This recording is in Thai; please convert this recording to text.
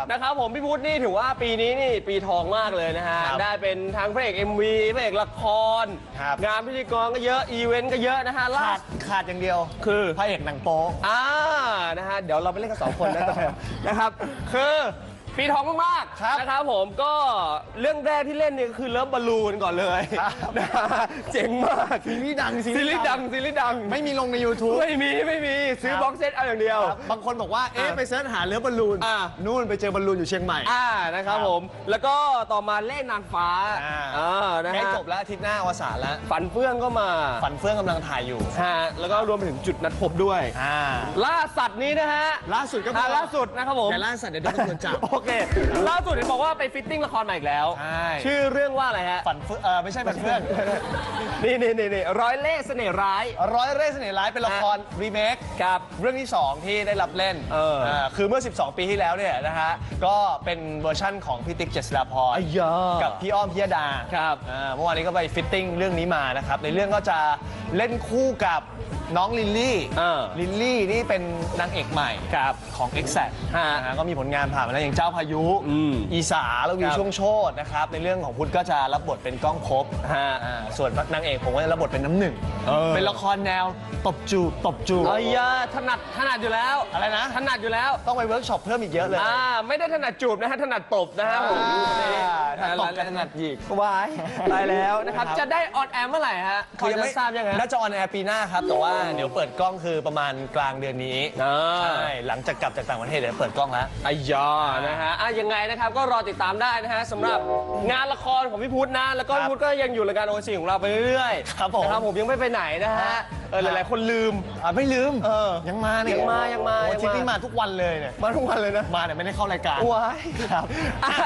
ครับนะครับผมพี่พุทธนี่ถือว่าปีนี้นี่ปีทองมากเลยนะฮะ ครับได้เป็นทั้งพระเอก MV พระเอกละคร ครับ งานพิธีกรก็เยอะ อีเวนต์ก็เยอะนะฮะล่าขาดสุดขาดอย่างเดียวคือพระเอกหนังโป๊ อ่านะฮะ เดี๋ยวเราไปเล่นกันสองคนนะตัวแทนนะครับ คือ ปีทองมากครับๆนะครับผมก็เรื่องแรกที่เล่นเนี่ยก็คือเลิฟบอลลูนก่อนเลยครับ นะฮะเจ๋งมากซีรีส์ดังซีรีส์ดังซีรีส์ดังไม่มีลงใน YouTube ไม่มีไม่มีซื้อครับ บ็อกเซตเอาอย่างเดียวครับบางคนบอกว่า เอ๊ะอ่าไปเสิร์ชหาเรือบอลลูนอ่า นู่นไปเจอบอลลูนอยู่เชียงใหม่ อ่านะครับครับผม แล้วก็ต่อมาเล่นนางฟ้าอ่าอ่า นะใกล้ฮะจบแล้วอาทิตย์หน้าอวสานแล้ว ฝันเฟื่องก็มาฝันเฟื่องกำลังถ่ายอยู่ฮะแล้วก็รวมไปถึงจุดนัดพบด้วย อ่าล่าสัตว์นี้นะฮะล่าสุดก็อ่าล่าสุดนะครับผมอย่าล่าสัตว์เดี๋ยวโดนตำรวจจับ โอเคล่าสุดเห็นบอกว่าไปฟิตติ้งละครใหม่อีกแล้ว ใช่ ชื่อเรื่องว่าอะไรฮะ ฝันเฟื่องเออไม่ใช่ฝันเฟื่อง นี่นี่นี่นี่ร้อยเล่ห์เสน่ห์ร้าย ร้อยเร่ห์เสน่ห์ร้ายเป็นละครรีเมค ครับ เรื่องที่ 2 ที่ได้รับเล่นเอออ่าคือเมื่อ 12 ปีที่แล้วเนี่ยนะฮะ ก็เป็นเวอร์ชั่นของพี่ติ๊กเจษฎาพรอ้ยากับพี่อ้อมพิยดาครับอ่าเมื่อวานนี้ก็ไปฟิตติ้งเรื่องนี้มานะครับ ในเรื่องก็จะ เล่นคู่กับน้องลิลลี่เออลิลลี่นี่เป็นนางเอกใหม่ครับของ e x a c t ฮะนะฮะก็มีผลงานผ่านมาแล้วอย่างเจ้าพายุอืมอีสาแล้ววีครับ ช่วงโชตนะครับ ในเรื่องของพุทธก็จะรับบทเป็นก้องภพฮะ อ่าส่วนนางเอกผมก็จะรับบทเป็นน้ำหนึ่งเออ เป็นละครแนวตบจูบตบจูบอ้ยาถนัดถนัดอยู่แล้วอะไรนะ ถนัดอยู่แล้วต้องไปเวิร์กช็อปเพิ่มอีกเยอะเลยอ่าไม่ได้ถนัดจูบนะฮะถนัดตบนะฮะผมถ้าตบกันถนัดหยิก วายตายแล้วนะครับครับ จะได้ออนแอร์เมื่อไหร่ฮะพอจะทราบยังไงน่าจะออนแอร์ปีหน้าครับ แต่ว่าเดี๋ยวเปิดกล้องคือประมาณกลางเดือนนี้อ่า ใช่หลังจากกลับจากต่างประเทศเดี๋ยวเปิดกล้องแล้ว อายานะฮะอะยังไงนะครับ ก็รอติดตามได้นะฮะสำหรับงานละครของพี่พุทธนะ แล้วก็ครับพี่พุทธก็ยังอยู่รายการโอซีของเราไปเรื่อยๆครับผม นะครับผมยังไม่ไปไหนนะฮะ เออหลายๆ คนลืม อะไม่ลืมเออ ยังมาเนี่ยยังมายังมาโอ้ยังมาทริปนี้มาทุกวันเลยเนี่ยมาทุกวันเลยนะ มาเนี่ยไม่ได้เข้ารายการ ว้ายครับ อะ